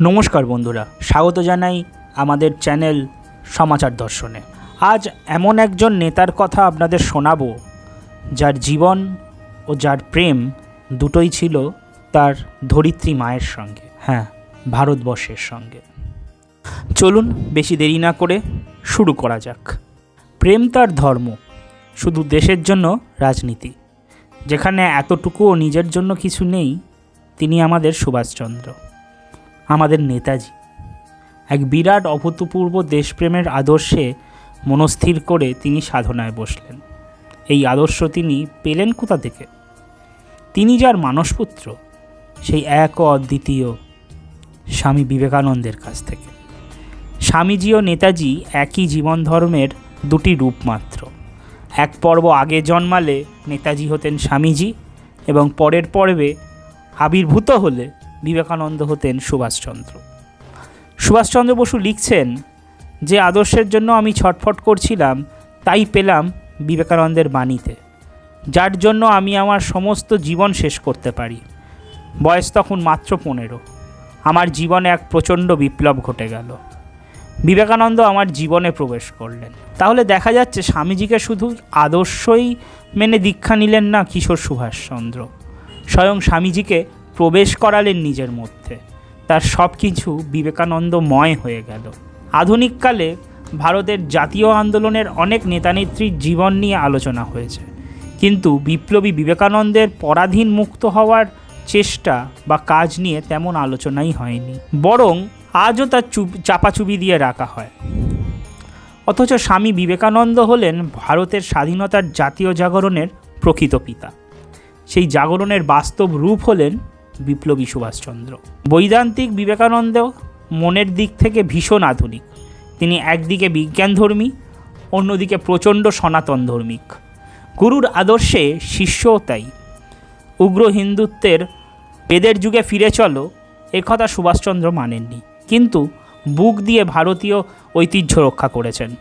নমস্কার বন্ধুরা, স্বাগত জানাই আমাদের চ্যানেল সমাচার দর্শনে। আজ এমন একজন নেতার কথা আপনাদের শোনাবো, যার জীবন ও যার প্রেম দুটোই ছিল তার ধরিত্রী মায়ের সঙ্গে হ্যাঁ ভারতবর্ষের সঙ্গে। চলুন বেশি দেরি না করে শুরু করা যাক। প্রেম তার ধর্ম, শুধু দেশের জন্য রাজনীতি, যেখানে এতটুকুও নিজের জন্য কিছু নেই, তিনি আমাদের সুভাষচন্দ্র। আমাদের নেতাজি। এক বিরাট অভূতপূর্ব দেশপ্রেমের আদর্শে মনস্থির করে তিনি সাধনায় বসলেন। এই আদর্শ তিনি পেলেন কোথা থেকে? তিনি যার মানসপুত্র, সেই এক অদ্বিতীয় স্বামী বিবেকানন্দের কাছ থেকে। স্বামীজি ও নেতাজি একই জীবন ধর্মের দুটি রূপ মাত্র। এক পর্ব আগে জন্মালে নেতাজি হতেন স্বামীজি এবং পরের পর্বে আবির্ভূত হলে বিবেকানন্দ হতেন সুভাষচন্দ্র। সুভাষচন্দ্র বসু লিখছেন, যে আদর্শের জন্য আমি ছটফট করছিলাম, তাই পেলাম বিবেকানন্দের বাণীতে। যার জন্য আমি আমার সমস্ত জীবন শেষ করতে পারি। বয়স তখন মাত্র পনেরো। আমার জীবনে এক প্রচণ্ড বিপ্লব ঘটে গেল। বিবেকানন্দ আমার জীবনে প্রবেশ করলেন। তাহলে দেখা যাচ্ছে স্বামীজিকে শুধু আদর্শই মেনে দীক্ষা নিলেন না কিশোর সুভাষচন্দ্র। স্বয়ং স্বামীজিকে প্রবেশ করালেন নিজের মধ্যে। তার সব কিছু বিবেকানন্দময় হয়ে গেল। আধুনিককালে ভারতের জাতীয় আন্দোলনের অনেক নেতানেত্রীর জীবন নিয়ে আলোচনা হয়েছে। কিন্তু বিপ্লবী বিবেকানন্দের পরাধীন মুক্ত হওয়ার চেষ্টা বা কাজ নিয়ে তেমন আলোচনাই হয়নি। বরং আজও তার চুপ, চাপাচুপি দিয়ে রাখা হয়। অথচ স্বামী বিবেকানন্দ হলেন ভারতের স্বাধীনতার জাতীয় জাগরণের প্রকৃত পিতা। সেই জাগরণের বাস্তব রূপ হলেন বিপ্লবী সুভাষচন্দ্র। বৈদান্তিক বিবেকানন্দ মনের দিক থেকে ভীষণ আধুনিক। তিনি একদিকে বিজ্ঞানধর্মী, অন্যদিকে প্রচণ্ড সনাতন ধর্মিক গুরুর আদর্শে শিষ্যও তাই। উগ্র হিন্দুত্বের বেদের যুগে ফিরে চলো একথা সুভাষচন্দ্র মানেননি। কিন্তু বুক দিয়ে ভারতীয় ঐতিহ্য রক্ষা করেছেন।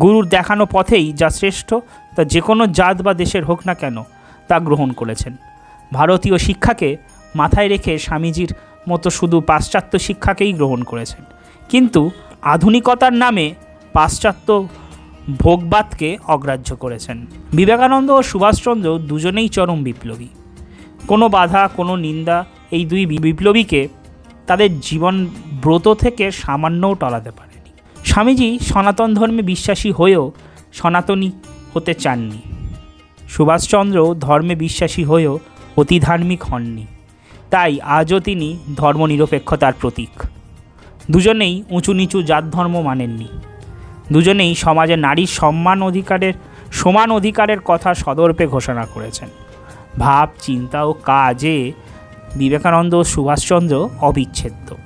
গুরুর দেখানো পথেই যা শ্রেষ্ঠ, তা যে কোনো জাত বা দেশের হোক না কেন, তা গ্রহণ করেছেন। ভারতীয় শিক্ষাকে মাথায় রেখে স্বামীজির মতো শুধু পাশ্চাত্য শিক্ষাকেই গ্রহণ করেছেন। কিন্তু আধুনিকতার নামে পাশ্চাত্য ভোগবাদকে অগ্রাহ্য করেছেন। বিবেকানন্দ ও সুভাষচন্দ্র দুজনেই চরম বিপ্লবী। কোনো বাধা, কোনো নিন্দা এই দুই বিপ্লবীকে তাদের জীবন ব্রত থেকে সামান্যও টলাতে পারেনি। স্বামীজি সনাতন ধর্মে বিশ্বাসী হয়েও সনাতনী হতে চাননি। সুভাষচন্দ্র ধর্মে বিশ্বাসী হয়েও অতিধার্মিক হননি। তাই আজও তিনি ধর্মনিরপেক্ষতার প্রতীক। দুজনেই উঁচু নিচু জাত ধর্ম মানেননি। দুজনেই সমাজে নারীর সম্মান অধিকারের, সমান অধিকারের কথা সদর্পে ঘোষণা করেছেন। ভাব, চিন্তা ও কাজে বিবেকানন্দ ও সুভাষচন্দ্র অবিচ্ছেদ্য।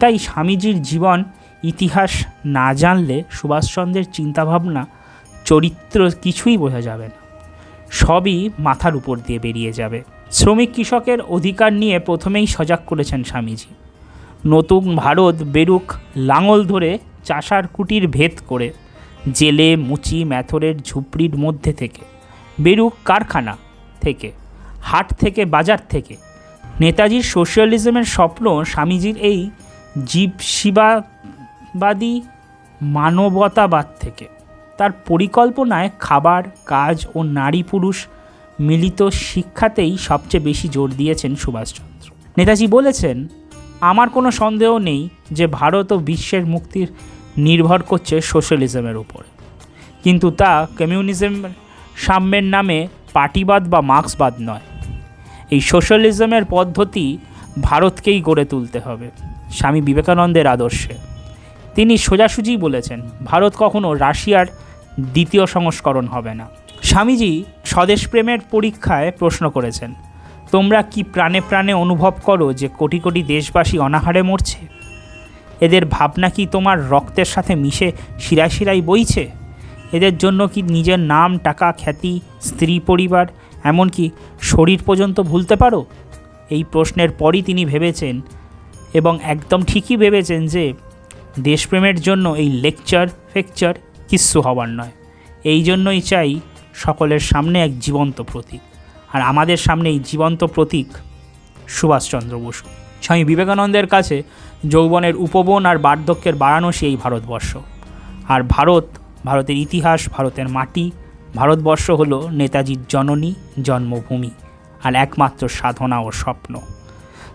তাই স্বামীজির জীবন, ইতিহাস না জানলে সুভাষচন্দ্রের চিন্তাভাবনা, চরিত্র কিছুই বোঝা যাবে না। সবই মাথার উপর দিয়ে বেরিয়ে যাবে। শ্রমিক কৃষকের অধিকার নিয়ে প্রথমেই সজাগ করেছেন স্বামীজি। নতুন ভারত বেরুক লাঙল ধরে চাষার কুটির ভেদ করে, জেলে মুচি ম্যাথরের ঝুপড়ির মধ্যে থেকে, বেরুক কারখানা থেকে, হাট থেকে বাজার থেকে। নেতাজির সোশ্যালিজমের স্বপ্ন স্বামীজির এই জীবশিবাবাদী মানবতাবাদ থেকে। তার পরিকল্পনায় খাবার, কাজ ও নারী পুরুষ মিলিত শিক্ষাতেই সবচেয়ে বেশি জোর দিয়েছেন সুভাষচন্দ্র। নেতাজি বলেছেন, আমার কোনো সন্দেহ নেই যে ভারত ও বিশ্বের মুক্তির নির্ভর করছে সোশ্যালিজমের উপর। কিন্তু তা কমিউনিজম সাম্যের নামে পার্টিবাদ বা মার্ক্সবাদ নয়। এই সোশ্যালিজমের পদ্ধতি ভারতকেই গড়ে তুলতে হবে। স্বামী বিবেকানন্দের আদর্শে। তিনি সোজাসুজি বলেছেন, ভারত কখনো রাশিয়ার দ্বিতীয় সংস্করণ হবে না। স্বামীজি স্বদেশ প্রেমের পরীক্ষায় প্রশ্ন করেছেন, তোমরা কি প্রাণে প্রাণে অনুভব করো যে কোটি কোটি দেশবাসী অনাহারে মরছে? এদের ভাবনা কি তোমার রক্তের সাথে মিশে শিরায় শিরায় বইছে? এদের জন্য কি নিজের নাম, টাকা, খ্যাতি, স্ত্রী, পরিবার, এমনকি শরীর পর্যন্ত ভুলতে পারো? এই প্রশ্নের পরই তিনি ভেবেছেন এবং একদম ঠিকই ভেবেছেন যে দেশপ্রেমের জন্য এই লেকচার, ফেকচার কিচ্ছু হবার নয়। এই জন্যই চাই সকলের সামনে এক জীবন্ত প্রতীক। আর আমাদের সামনে এই জীবন্ত প্রতীক সুভাষচন্দ্র বসু। স্বামী বিবেকানন্দের কাছে যৌবনের উপবন আর বার্ধক্যের বারাণসী এই ভারতবর্ষ। আর ভারত, ভারতের ইতিহাস, ভারতের মাটি, ভারতবর্ষ হল নেতাজির জননী, জন্মভূমি, আর একমাত্র সাধনা ও স্বপ্ন।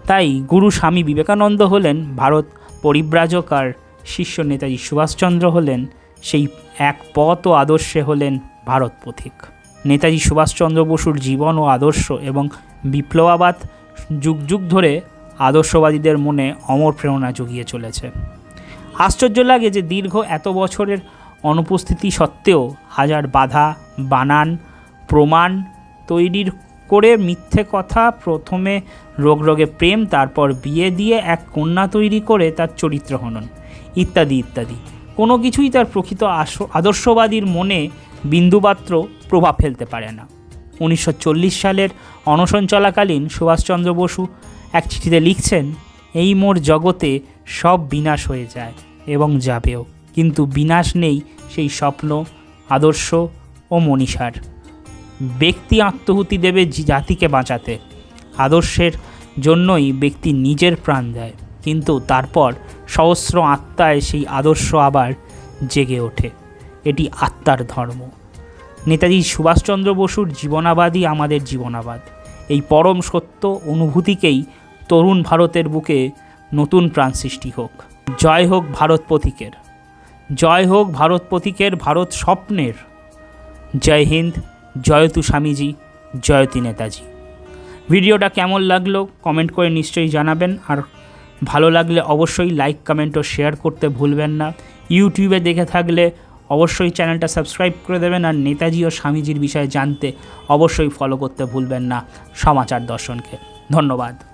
তাই গুরু স্বামী বিবেকানন্দ হলেন ভারত পরিব্রাজক, আর শিষ্য নেতাজি সুভাষচন্দ্র হলেন সেই এক পথ ও আদর্শে হলেন ভারত পথিক। নেতাজি সুভাষচন্দ্র বসুর জীবন ও আদর্শ এবং বিপ্লবাবাদ যুগ যুগ ধরে আদর্শবাদীদের মনে অমর প্রেরণা জুগিয়ে চলেছে। আশ্চর্য লাগে যে দীর্ঘ এত বছরের অনুপস্থিতি সত্ত্বেও হাজার বাধা, বানান, প্রমাণ তৈরির করে মিথ্যে কথা, প্রথমে রোগ রোগে প্রেম, তারপর বিয়ে দিয়ে এক কন্যা তৈরি করে তার চরিত্র হনন। ইত্যাদি ইত্যাদি। কোনো কিছুই তার প্রকৃত আদর্শবাদীর মনে বিন্দুমাত্র প্রভাব ফেলতে পারে না। উনিশশো চল্লিশ সালের অনশন চলাকালীন সুভাষচন্দ্র বসু এক চিঠিতে লিখছেন, এই মোর জগতে সব বিনাশ হয়ে যায় এবং যাবেও। কিন্তু বিনাশ নেই সেই স্বপ্ন, আদর্শ ও মনীষার। ব্যক্তি আত্মহুতি দেবে জাতিকে বাঁচাতে। আদর্শের জন্যই ব্যক্তি নিজের প্রাণ দেয়। কিন্তু তারপর সহস্র আত্মায় সেই আদর্শ আবার জেগে ওঠে। এটি আত্মার ধর্ম। নেতাজি সুভাষচন্দ্র বসুর জীবনাবাদই আমাদের জীবনাবাদ। এই পরম সত্য অনুভূতিকেই তরুণ ভারতের বুকে নতুন প্রাণ সৃষ্টি হোক। জয় হোক ভারত পথিকের। জয় হোক ভারত পথিকের ভারত স্বপ্নের। জয় হিন্দ জয়তু স্বামীজি জয়তী নেতাজি। ভিডিওটা কেমন লাগল কমেন্ট করে নিশ্চয়ই জানাবেন। আর ভালো লাগলে অবশ্যই লাইক, কমেন্ট ও শেয়ার করতে ভুলবেন না। ইউটিউবে দেখে থাকলে অবশ্যই চ্যানেলটা সাবস্ক্রাইব করে দেবেন আর নেতাজি ও স্বামীজির বিষয়ে জানতে অবশ্যই ফলো করতে ভুলবেন না। সমাচার দর্শনকে। ধন্যবাদ।